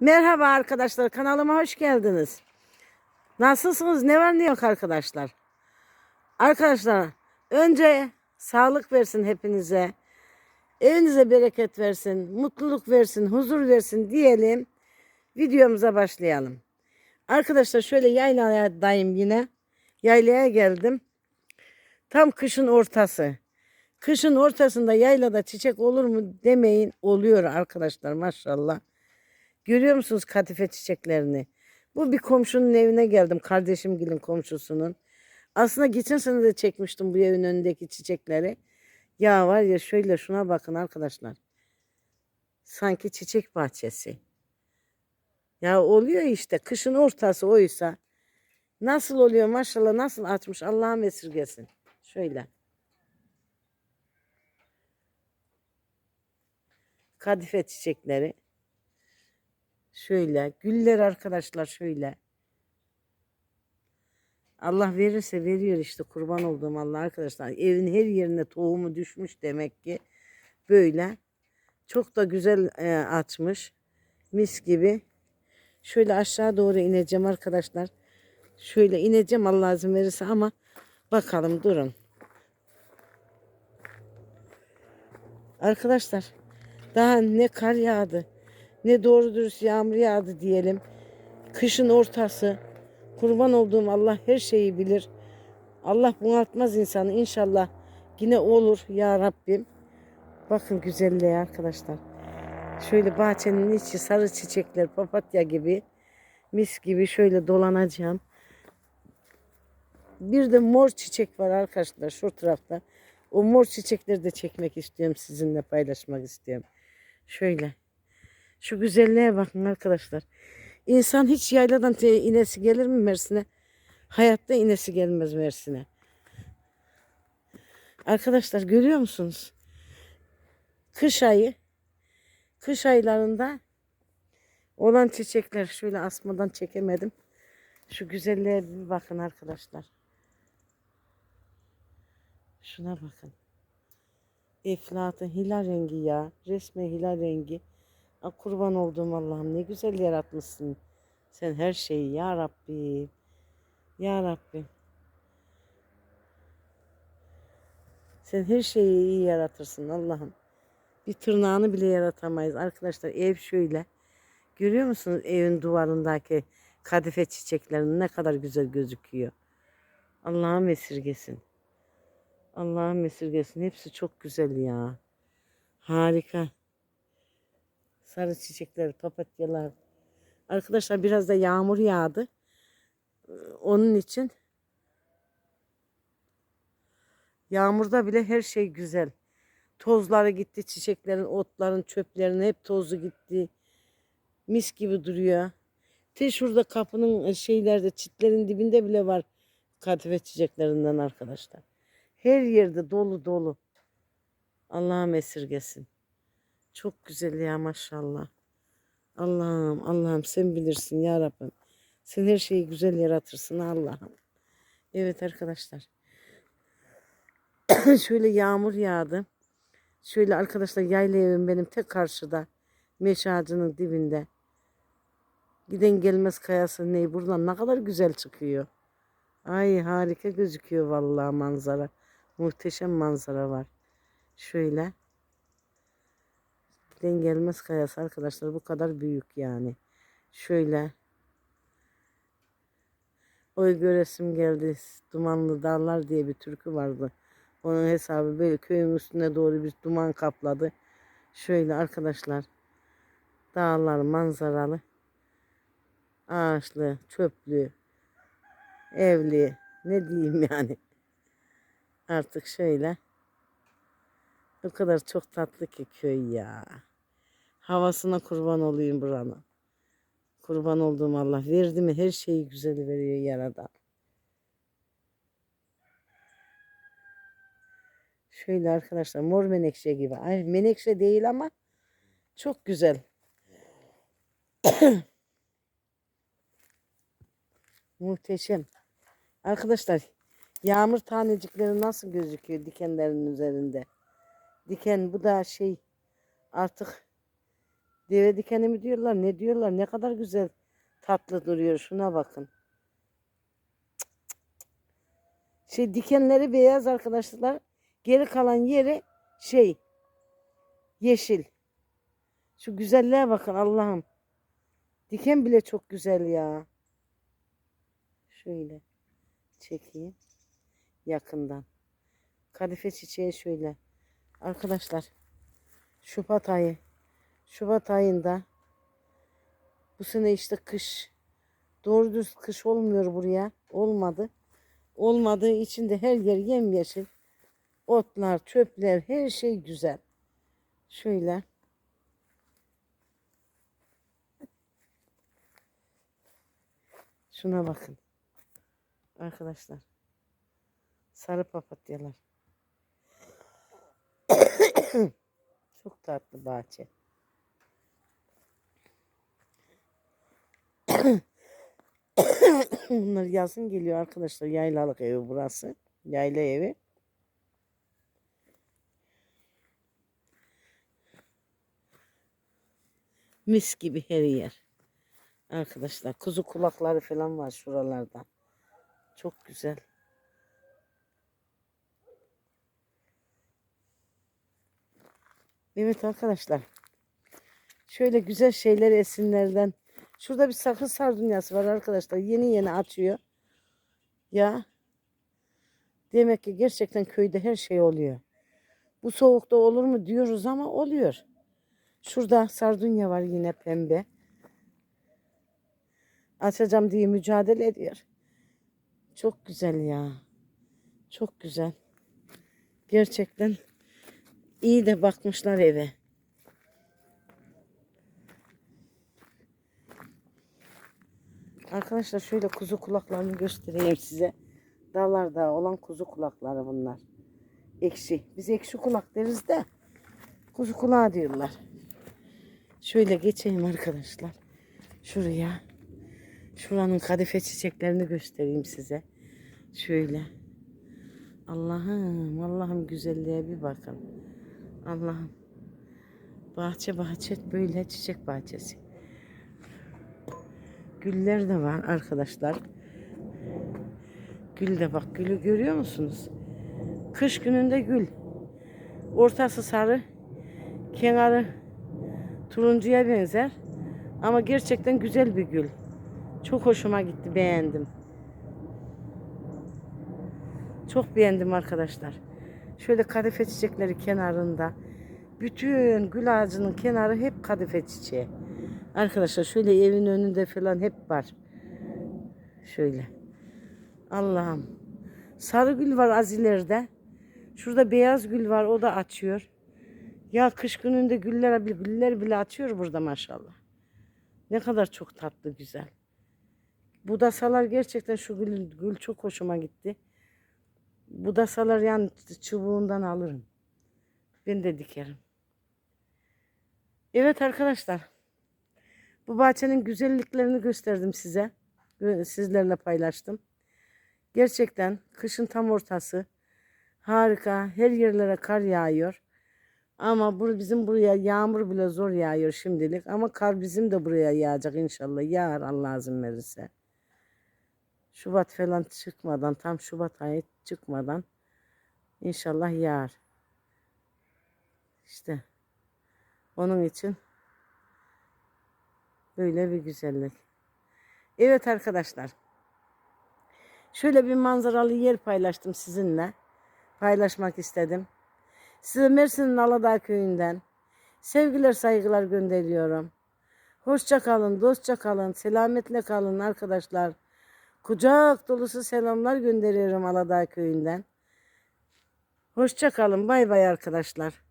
Merhaba arkadaşlar kanalıma hoş geldiniz. Nasılsınız? Ne var ne yok arkadaşlar? Arkadaşlar önce sağlık versin hepinize. Evinize bereket versin, mutluluk versin, huzur versin diyelim. Videomuza başlayalım. Arkadaşlar şöyle yaylayadayım yine. Yaylaya geldim. Tam kışın ortası. Kışın ortasında yaylada çiçek olur mu demeyin. Oluyor arkadaşlar maşallah. Görüyor musunuz kadife çiçeklerini? Bu bir komşunun evine geldim. Kardeşim gelin komşusunun. Aslında geçen sene de çekmiştim bu evin önündeki çiçekleri. Ya var ya şöyle şuna bakın arkadaşlar. Sanki çiçek bahçesi. Ya oluyor işte kışın ortası oysa. Nasıl oluyor maşallah nasıl açmış Allah'ım esirgesin. Şöyle. Kadife çiçekleri. Şöyle. Güller arkadaşlar şöyle. Allah verirse veriyor işte kurban olduğum Allah arkadaşlar. Evin her yerine tohumu düşmüş demek ki. Böyle. Çok da güzel e, açmış. Mis gibi. Şöyle aşağı doğru ineceğim arkadaşlar. Şöyle ineceğim Allah izin verirse ama bakalım durun. Arkadaşlar daha ne kar yağdı ne doğru dürüst yağmur yağdı diyelim. Kışın ortası. Kurban olduğum Allah her şeyi bilir. Allah bunaltmaz insanı inşallah. Yine olur ya Rabbim. Bakın güzelliğe arkadaşlar. Şöyle bahçenin içi sarı çiçekler papatya gibi mis gibi şöyle dolanacağım. Bir de mor çiçek var arkadaşlar şu tarafta. O mor çiçekleri de çekmek istiyorum sizinle paylaşmak istiyorum. Şöyle. Şu güzelliğe bakın arkadaşlar. İnsan hiç yayladan inesi gelir mi Mersin'e? Hayatta inesi gelmez Mersin'e. Arkadaşlar görüyor musunuz? Kış ayı. Kış aylarında olan çiçekler şöyle asmadan çekemedim. Şu güzelliğe bir bakın arkadaşlar. Şuna bakın. Eflatun hilal rengi ya. Resme hilal rengi. A, kurban olduğum Allah'ım ne güzel yaratmışsın. Sen her şeyi ya Rabbi. Ya Rabbi. Sen her şeyi iyi yaratırsın Allah'ım. Bir tırnağını bile yaratamayız. Arkadaşlar ev şöyle. Görüyor musunuz evin duvarındaki kadife çiçeklerinin ne kadar güzel gözüküyor. Allah'ım esirgesin. Allah'ım esirgesin. Hepsi çok güzel ya. Harika. Sarı çiçekler, papatyalar. Arkadaşlar biraz da yağmur yağdı. Ee, Onun için yağmurda bile her şey güzel. Tozları gitti, çiçeklerin, otların, çöplerin hep tozu gitti. Mis gibi duruyor. Te şurada kapının e, şeylerde, çitlerin dibinde bile var kadife çiçeklerinden arkadaşlar. Her yerde dolu dolu. Allah'ım esirgesin. Çok güzel ya maşallah. Allah'ım Allah'ım sen bilirsin ya Rabbim. Sen her şeyi güzel yaratırsın Allah'ım. Evet arkadaşlar. Şöyle yağmur yağdı. Şöyle arkadaşlar yayla evim benim tek karşıda. Meşe ağacının dibinde. Giden gelmez kayası ne buradan ne kadar güzel çıkıyor. Ay harika gözüküyor vallahi manzara. Muhteşem manzara var. Şöyle. Giden gelmez kayası arkadaşlar bu kadar büyük yani. Şöyle. Oy göresim geldi. Dumanlı dağlar diye bir türkü vardı. Onun hesabı böyle köyün üstüne doğru bir duman kapladı. Şöyle arkadaşlar. Dağlar manzaralı. Ağaçlı, çöplü, evli. Ne diyeyim yani. Artık şöyle. O kadar çok tatlı ki köy ya. Havasına kurban olayım buranın. Kurban olduğum Allah verdi mi her şeyi güzel veriyor yaradan. Şöyle arkadaşlar mor menekşe gibi. Ay menekşe değil ama çok güzel. Muhteşem. Arkadaşlar yağmur tanecikleri nasıl gözüküyor dikenlerin üzerinde? Diken bu da şey artık Deve dikeni mi diyorlar ne diyorlar ne kadar güzel tatlı duruyor şuna bakın. Şey dikenleri beyaz arkadaşlar. Geri kalan yeri şey yeşil. Şu güzelliğe bakın Allah'ım. Diken bile çok güzel ya. Şöyle çekeyim yakından. Kadife çiçeği şöyle. Arkadaşlar Şubat ayı. Şubat ayında bu sene işte kış doğru düz kış olmuyor buraya. Olmadı. Olmadığı için de her yer yemyeşil. Otlar, çöpler, her şey güzel. Şöyle. Şuna bakın. Arkadaşlar. Sarı papatyalar. Çok tatlı bahçe. Bunlar yazın geliyor arkadaşlar. Yaylalık evi burası. Yayla evi. Mis gibi her yer. Arkadaşlar kuzu kulakları falan var şuralarda. Çok güzel. Evet arkadaşlar. Şöyle güzel şeyler esinlerden. Şurada bir sakız sardunyası var arkadaşlar. Yeni yeni açıyor. Ya. Demek ki gerçekten köyde her şey oluyor. Bu soğukta olur mu diyoruz ama oluyor. Şurada sardunya var yine pembe. Açacağım diye mücadele ediyor. Çok güzel ya. Çok güzel. Gerçekten iyi de bakmışlar eve. Arkadaşlar şöyle kuzu kulaklarını göstereyim size. Dağlarda olan kuzu kulakları bunlar. Ekşi. Biz ekşi kulak deriz de kuzu kulağı diyorlar. Şöyle geçeyim arkadaşlar. Şuraya. Şuranın kadife çiçeklerini göstereyim size. Şöyle. Allah'ım, Allah'ım güzelliğe bir bakın. Allah'ım. Bahçe bahçe böyle çiçek bahçesi. Güller de var arkadaşlar. Gül de bak gülü görüyor musunuz? Kış gününde gül. Ortası sarı. Kenarı turuncuya benzer. Ama gerçekten güzel bir gül. Çok hoşuma gitti beğendim. Çok beğendim arkadaşlar. Şöyle kadife çiçekleri kenarında. Bütün gül ağacının kenarı hep kadife çiçeği. Arkadaşlar şöyle evin önünde falan hep var. Şöyle. Allah'ım. Sarı gül var az ileride. Şurada beyaz gül var o da açıyor. Ya kış gününde güller, güller bile açıyor burada maşallah. Ne kadar çok tatlı güzel. Budasalar gerçekten şu gül, gül çok hoşuma gitti. Budasalar yani çubuğundan alırım. Ben de dikerim. Evet arkadaşlar. Bu bahçenin güzelliklerini gösterdim size. Sizlerle paylaştım. Gerçekten kışın tam ortası. Harika. Her yerlere kar yağıyor. Ama bu bizim buraya yağmur bile zor yağıyor şimdilik. Ama kar bizim de buraya yağacak inşallah. Yağar Allah izin verirse. Şubat falan çıkmadan tam Şubat ayı çıkmadan inşallah yağar. İşte onun için böyle bir güzellik. Evet arkadaşlar. Şöyle bir manzaralı yer paylaştım sizinle. Paylaşmak istedim. Size Mersin'in Aladağ köyünden sevgiler saygılar gönderiyorum. Hoşça kalın, dostça kalın, selametle kalın arkadaşlar. Kucak dolusu selamlar gönderiyorum Aladağ köyünden. Hoşça kalın. Bay bay arkadaşlar.